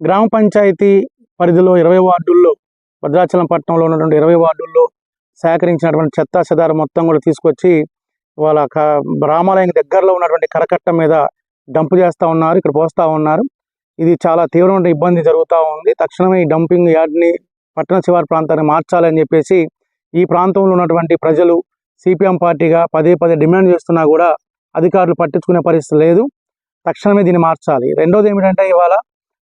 గ్రామ పంచాయతీ పరిధిలో ఇరవై వార్డుల్లో భద్రాచలం పట్టణంలో ఉన్నటువంటి ఇరవై వార్డుల్లో సేకరించినటువంటి చెత్త చెదారం మొత్తం కూడా తీసుకొచ్చి వాళ్ళ క రామాలయం దగ్గరలో ఉన్నటువంటి కరకట్ట మీద డంప్ చేస్తూ ఉన్నారు ఇక్కడ పోస్తూ ఉన్నారు. ఇది చాలా తీవ్రమైన ఇబ్బంది జరుగుతూ ఉంది. తక్షణమే ఈ డంపింగ్ యార్డ్ని పట్టణ శివారు ప్రాంతాన్ని మార్చాలని చెప్పేసి ఈ ప్రాంతంలో ఉన్నటువంటి ప్రజలు సిపిఎం పార్టీగా పదే పదే డిమాండ్ చేస్తున్నా కూడా అధికారులు పట్టించుకునే పరిస్థితి లేదు. తక్షణమే దీన్ని మార్చాలి. రెండోది ఏమిటంటే ఇవాళ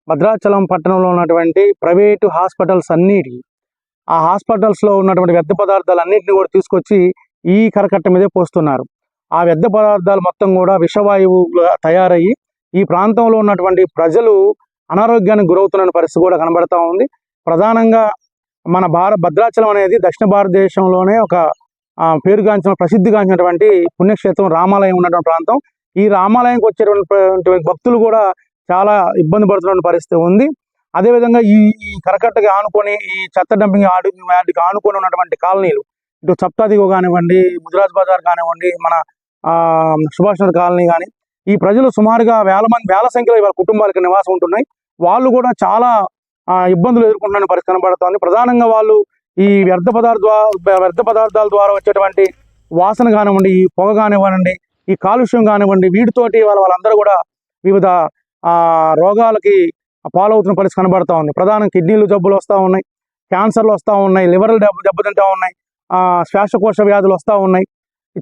భద్రాచలం పట్టణంలో ఉన్నటువంటి ప్రైవేటు హాస్పిటల్స్ అన్నిటి ఆ హాస్పిటల్స్లో ఉన్నటువంటి వ్యర్థ పదార్థాలు అన్నింటినీ కూడా తీసుకొచ్చి ఈ కరకట్ట మీదే పోస్తున్నారు. ఆ వ్యర్థ పదార్థాలు మొత్తం కూడా విషవాయువుగా తయారయ్యి ఈ ప్రాంతంలో ఉన్నటువంటి ప్రజలు అనారోగ్యానికి గురవుతున్న పరిస్థితి కూడా కనబడతా ఉంది. ప్రధానంగా మన భార భద్రాచలం అనేది దక్షిణ భారతదేశంలోనే ఒక పేరుగాంచిన ప్రసిద్ధిగాంచినటువంటి పుణ్యక్షేత్రం రామాలయం ఉన్నటువంటి ప్రాంతం. ఈ రామాలయంకి వచ్చేటువంటి భక్తులు కూడా చాలా ఇబ్బంది పడుతున్న పరిస్థితి ఉంది. అదేవిధంగా ఈ ఈ కరకట్టకి ఆనుకొని ఈ చెత్త డంపింగ్ ఆడు వాటికి ఆనుకొని ఉన్నటువంటి కాలనీలు ఇటు సప్తాదిగో కానివ్వండి ముదిరాజ్ బజార్ కానివ్వండి మన ఆ, సుభాష్ నగర్ కాలనీ కానీ ఈ ప్రజలు సుమారుగా వేల మంది వేల సంఖ్యలో వాళ్ళ కుటుంబాలకు నివాసం ఉంటున్నాయి. వాళ్ళు కూడా చాలా ఆ, ఇబ్బందులు ఎదుర్కొంటున్న పరిస్థితి కనబడుతోంది. ప్రధానంగా వాళ్ళు ఈ వ్యర్థ పదార్థ వ్యర్థ పదార్థాల ద్వారా వచ్చేటువంటి వాసన కానివ్వండి ఈ పొగ కానివ్వండి ఈ కాలుష్యం కానివ్వండి వీటితోటి వాళ్ళ వాళ్ళందరూ కూడా వివిధ రోగాలకి పాలవుతున్న పరిస్థితి కనబడతా ఉంది. ప్రధానం కిడ్నీలు జబ్బులు వస్తూ ఉన్నాయి. క్యాన్సర్లు వస్తూ ఉన్నాయి. లివర్లు దెబ్బ దెబ్బతింటూ ఉన్నాయి. ఆ, శ్వాసకోశ వ్యాధులు వస్తూ ఉన్నాయి.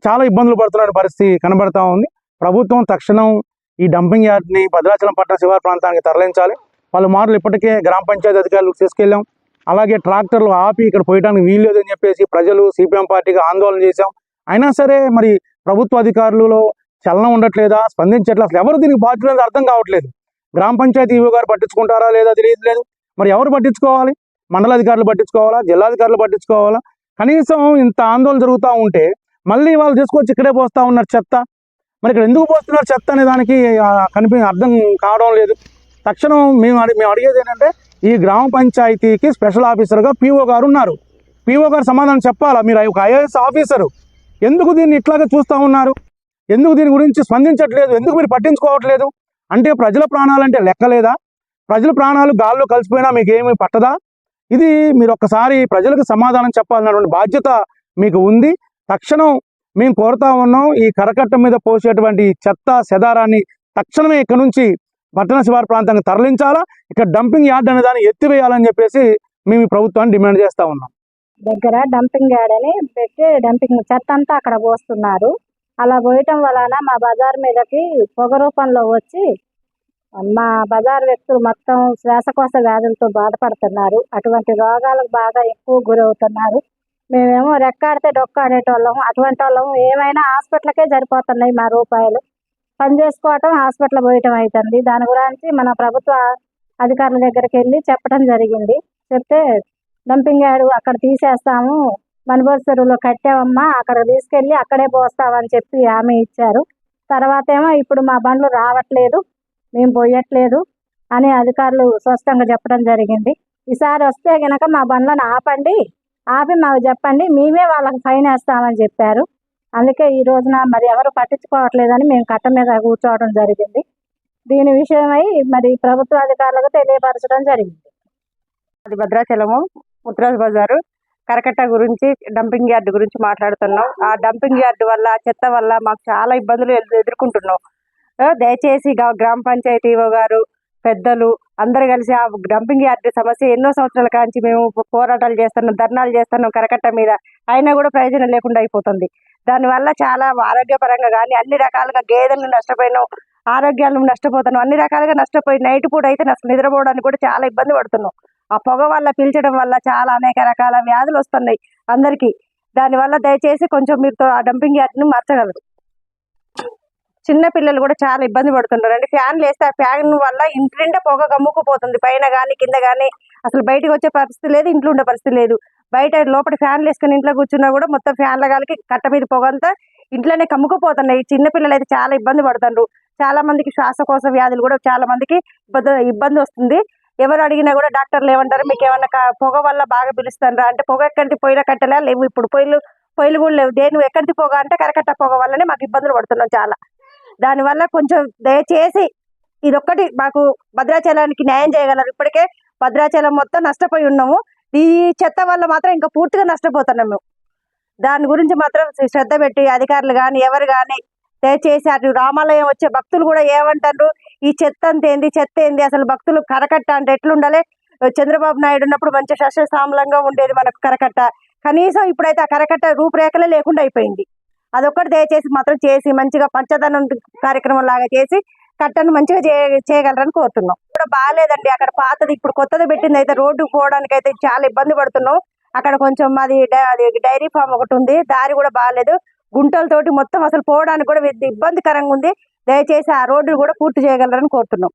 చాలా ఇబ్బందులు పడుతున్న పరిస్థితి కనబడతా ఉంది. ప్రభుత్వం తక్షణం ఈ డంపింగ్ యార్డ్ని భద్రాచలం పట్టణ శివారు ప్రాంతానికి తరలించాలి. పలుమార్లు ఇప్పటికే గ్రామ పంచాయతీ అధికారులకు తీసుకెళ్ళాం అలాగే ట్రాక్టర్లు ఆపి ఇక్కడ పోయడానికి వీలు లేదని చెప్పేసి ప్రజలు సిపిఎం పార్టీకి ఆందోళన చేశాం. అయినా సరే మరి ప్రభుత్వ అధికారులలో చలనం ఉండట్లేదా? స్పందించట్లేదు అసలు ఎవరు దీనికి బాధ్యులు అర్థం కావట్లేదు. గ్రామ పంచాయతీ ఈవో గారు పట్టించుకుంటారా లేదా తెలియట్లేదు మరి ఎవరు పట్టించుకోవాలి? మండలాధికారులు పట్టించుకోవాలా? జిల్లాధికారులు పట్టించుకోవాలా? కనీసం ఇంత ఆందోళన జరుగుతూ ఉంటే మళ్ళీ వాళ్ళు తీసుకొచ్చి ఇక్కడే పోస్తా ఉన్నారు చెత్త. మరి ఇక్కడ ఎందుకు పోస్తున్నారు చెత్త అనే దానికి కనిపి అర్థం కావడం లేదు. తక్షణం మేము అడి మేము అడిగేది ఏంటంటే ఈ గ్రామ పంచాయతీకి స్పెషల్ ఆఫీసర్గా పీఓ గారు ఉన్నారు. పీఓ గారు సమాధానం చెప్పాలా? మీరు ఒక ఐఏఎస్ ఆఫీసరు. ఎందుకు దీన్ని ఇట్లాగే చూస్తూ ఉన్నారు? ఎందుకు దీని గురించి స్పందించట్లేదు? ఎందుకు మీరు పట్టించుకోవట్లేదు? అంటే ప్రజల ప్రాణాలంటే లెక్కలేదా ప్రజల ప్రాణాలు గాల్లో కలిసిపోయినా మీకు ఏమి పట్టదా? ఇది మీరు ఒక్కసారి ప్రజలకు సమాధానం చెప్పాలన్నటువంటి బాధ్యత మీకు ఉంది. తక్షణం మేము కోరుతా ఉన్నాం ఈ కరకట్ట మీద పోసేటువంటి చెత్త సెదారాన్ని తక్షణమే ఇక్కడ నుంచి పట్టణ శివారు ప్రాంతానికి తరలించాలా? ఇక్కడ డంపింగ్ యార్డ్ అనే దాన్ని ఎత్తివేయాలని చెప్పేసి మేము ఈ ప్రభుత్వాన్ని డిమాండ్ చేస్తా ఉన్నాం. దగ్గర డంపింగ్ యార్డ్ అని పెట్టి డంపింగ్ చెత్త అంతా అక్కడ పోస్తున్నారు. అలా పోయటం వలన మా బజార్ మీదకి పొగ రూపంలో వచ్చి మా బజార్ వ్యక్తులు మొత్తం శ్వాసకోశ వ్యాధులతో బాధపడుతున్నారు. అటువంటి రోగాలకు బాగా ఎక్కువ గురవుతున్నారు. మేమేమో రెక్కాడితే డొక్కాడేటోళ్ళం అటువంటి వాళ్ళం ఏమైనా హాస్పిటల్కే సరిపోతున్నాయి మా రూపాయలు. పని చేసుకోవటం హాస్పిటల్ పోయటం అవుతుంది దాని గురించి మన ప్రభుత్వ అధికారుల దగ్గరికి వెళ్ళి చెప్పడం జరిగింది. చెప్తే డంపింగ్ యార్డ్ అక్కడ తీసేస్తాము. మనుబోలు చెరువులో కట్టామమ్మా అక్కడ తీసుకెళ్ళి అక్కడే పోస్తామని చెప్పి హామీ ఇచ్చారు. తర్వాత ఏమో ఇప్పుడు మా బండ్లు రావట్లేదు మేము పోయట్లేదు అని అధికారులు స్పష్టంగా చెప్పడం జరిగింది. ఈసారి వస్తే గనక మా బండ్లను ఆపండి ఆపి మాకు చెప్పండి మేమే వాళ్ళకి ఫైన్ వేస్తామని చెప్పారు. అందుకే ఈ రోజున మరి ఎవరు పట్టించుకోవట్లేదని మేము కట్ట మీద కూర్చోవడం జరిగింది. దీని విషయమై మరి ప్రభుత్వ అధికారులకు తెలియపరచడం జరిగింది. అది భద్రాచలము ముత్రాజ్ బజారు. కరకట్ట గురించి డంపింగ్ యార్డ్ గురించి మాట్లాడుతున్నాం. ఆ డంపింగ్ యార్డ్ వల్ల చెత్త వల్ల మాకు చాలా ఇబ్బందులు ఎదుర్కొంటున్నాం. దయచేసి గ్రామ పంచాయతీ గారు పెద్దలు అందరు కలిసి ఆ డంపింగ్ యార్డ్ సమస్య ఎన్నో సంవత్సరాల కాంచి మేము పోరాటాలు చేస్తున్నాం ధర్నాలు చేస్తున్నాం కరకట్ట మీద. అయినా కూడా ప్రయోజనం లేకుండా అయిపోతుంది. దానివల్ల చాలా ఆరోగ్యపరంగా కానీ అన్ని రకాలుగా గేదెలను నష్టపోయినాం ఆరోగ్యాలను నష్టపోతున్నాం అన్ని రకాలుగా నష్టపోయి నైట్ పూట అయితే అసలు నిద్రపోవడానికి కూడా చాలా ఇబ్బంది పడుతున్నాం. ఆ పొగ వల్ల పీల్చడం వల్ల చాలా అనేక రకాల వ్యాధులు వస్తున్నాయి అందరికీ. దానివల్ల దయచేసి కొంచెం మీరు ఆ డంపింగ్ యార్డ్ని మార్చగలరు. చిన్న పిల్లలు కూడా చాలా ఇబ్బంది పడుతున్నారు. అంటే ఫ్యాన్లు వేస్తే ఆ ఫ్యాన్ వల్ల ఇంటి పొగ గమ్ముకుపోతుంది. పైన కానీ కింద కానీ అసలు బయటకు వచ్చే పరిస్థితి లేదు ఇంట్లో ఉండే పరిస్థితి లేదు. బయట లోపల ఫ్యాన్లు వేసుకుని ఇంట్లో కూర్చున్నా కూడా మొత్తం ఫ్యాన్ల గాలికి కట్ట మీద పొగ అంతా ఇంట్లోనే కమ్ముకుపోతున్నాయి. చిన్న పిల్లలు అయితే చాలా ఇబ్బంది పడుతున్నారు. చాలా మందికి శ్వాసకోశ వ్యాధులు కూడా చాలా మందికి ఇబ్బంది ఇబ్బంది వస్తుంది. ఎవరు అడిగినా కూడా డాక్టర్లు ఏమంటారు మీకు ఏమన్నా పొగ వల్ల బాగా పిలుస్తారా అంటే పొగ ఎక్కడికి పొయ్యిల కట్టలే లేవు. ఇప్పుడు పొయ్యిలు పొయ్యిలు కూడా లేవు. దేని ఎక్కడికి పొగ అంటే కరకట్ట పొగ వల్లనే మాకు ఇబ్బందులు పడుతున్నాం చాలా. దానివల్ల కొంచెం దయచేసి ఇదొక్కటి మాకు భద్రాచలానికి న్యాయం చేయగలరు. ఇప్పటికే భద్రాచలం మొత్తం నష్టపోయి ఉన్నాము. ఈ చెత్త వల్ల మాత్రం ఇంకా పూర్తిగా నష్టపోతున్నాం మేము. దాని గురించి మాత్రం శ్రద్ధ పెట్టి అధికారులు కానీ ఎవరు కానీ దయచేసి అటు రామాలయం వచ్చే భక్తులు కూడా ఏమంటారు? ఈ చెత్త ఏంది? చెత్త ఏంది? అసలు భక్తులు కరకట్ట అంటే ఎట్లుండాలి? చంద్రబాబు నాయుడు ఉన్నప్పుడు మంచి సస్యశ్యామలంగా ఉండేది మనకు కరకట్ట. కనీసం ఇప్పుడైతే ఆ కరకట్ట రూపురేఖలే లేకుండా అయిపోయింది. అదొక్కటి దయచేసి మాత్రం చేసి మంచిగా పంచదనం కార్యక్రమం లాగా చేసి కట్టను మంచిగా చే- చేయగలరని కోరుతున్నాం. ఇప్పుడు బాగాలేదండి. అక్కడ పాతది ఇప్పుడు కొత్తది పెట్టింది అయితే రోడ్డు పోవడానికి అయితే చాలా ఇబ్బంది పడుతున్నాం. అక్కడ కొంచెం మాది అది డైరీ ఫామ్ ఒకటి ఉంది. దారి కూడా బాగాలేదు. గుంటలతోటి మొత్తం అసలు పోవడానికి కూడా ఇబ్బందికరంగా ఉంది. దయచేసి ఆ రోడ్డు కూడా పూర్తి చేయగలరని కోరుతున్నాం.